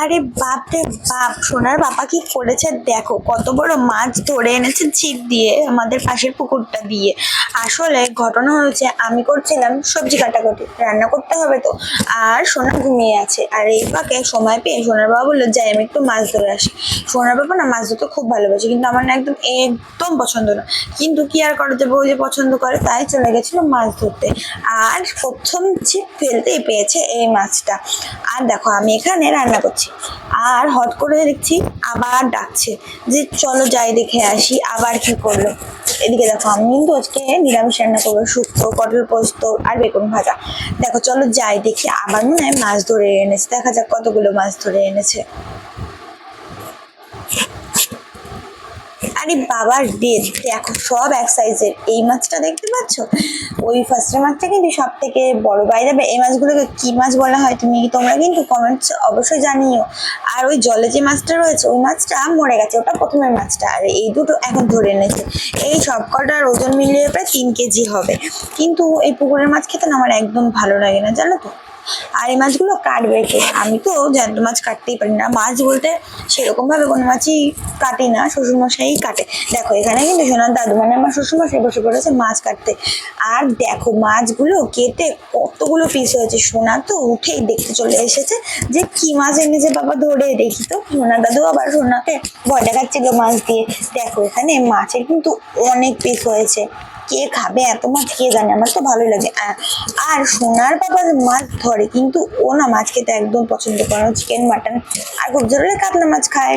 আরে বাপ রে বাপ, সোনার বাবা কি করেছে দেখো, কত বড় মাছ ধরে এনেছে ছিপ দিয়ে আমাদের পাশের পুকুরটা দিয়ে। আসলে ঘটনা হয়েছে, আমি করছিলাম সবজি কাটাকুটি, রান্না করতে হবে তো। আর সোনা ঘুমিয়ে আছে, আর এই ফাঁকে সময় পেয়ে সোনার বাবা বলল, যাই, আমি একটু মাছ ধরে আসি। সোনার বাবা না মাছ ধরতে খুব ভালোবাসে, কিন্তু আমার না একদম একদম পছন্দ না। কিন্তু কি আর করা যাবে ওই যে পছন্দ করে তাই চলে গেছিল মাছ ধরতে। আর প্রথম ছিপ ফেলতেই পেয়েছে এই মাছটা। দেখো, আমি এখানে রান্না করছি। আর হট করে দেখছি, আবার ডাকছে যে, চলো যাই দেখে আসি, আবার কি করল? এদিকে দেখো, আমি কিন্তু আজকে নিরামিষ রান্না করব, শুক্তো, পটল পোস্ত আর বেগুন ভাজা। দেখো, চলো যাই দেখি, আবার মনে হয় মাছ ধরে এনেছে। দেখা যাক কতগুলো মাছ ধরে এনেছে। আরে বাবার রে দেখো সব এক সাইজের এই মাছটা দেখতে পাচ্ছ? ওই ফার্স্টের মাছটা কিন্তু সব থেকে বড় যাবে এই মাছগুলোকে কি মাছ বলা হয় তুমি তোমরা কিন্তু কমেন্টস অবশ্যই জানিও। আর ওই জলে যে মাছটা রয়েছে, ওই মাছটা মরে গেছে। ওটা প্রথমের মাছটা। আর এই দুটো এখন ধরে এনেছে। এই সব কটার ওজন মিলিয়ে প্রায় তিন কেজি হবে। কিন্তু এই পুকুরের মাছ খেতে না আমার একদম ভালো লাগে না, জানো তো? আর এই মাছগুলো কাটবে কে? আমি তো জ্যান্ত মাছ কাটতেই পারি না। মাছ বলতে সেরকম ভাবে কোনো মাছই কাটি না শ্বশুরমশাই কাটে। দেখো, এখানে কিন্তু সোনার দাদু মানে আমার শ্বশুরমশাই বসে পড়েছে মাছ কাটতে। আর দেখো, মাছগুলো কেটে কতগুলো পিস হয়েছে। সোনা তো উঠেই দেখতে চলে এসেছে যে কি মাছ এনেছে বাবা ধরে, দেখি তো। সোনার দাদু আবার সোনাকে ভয় দেখাচ্ছিল মাছ দিয়ে। দেখো, এখানে মাছের কিন্তু অনেক পিস হয়েছে। কে খাবে এত মাছ কে জানে? আমার তো ভালোই লাগে। আর সোনার বাবা মাছ ধরে, কিন্তু ও না মাছ খেতে একদম পছন্দ করে চিকেন মাটন আর খুব জোরে কাতলা মাছ খায়।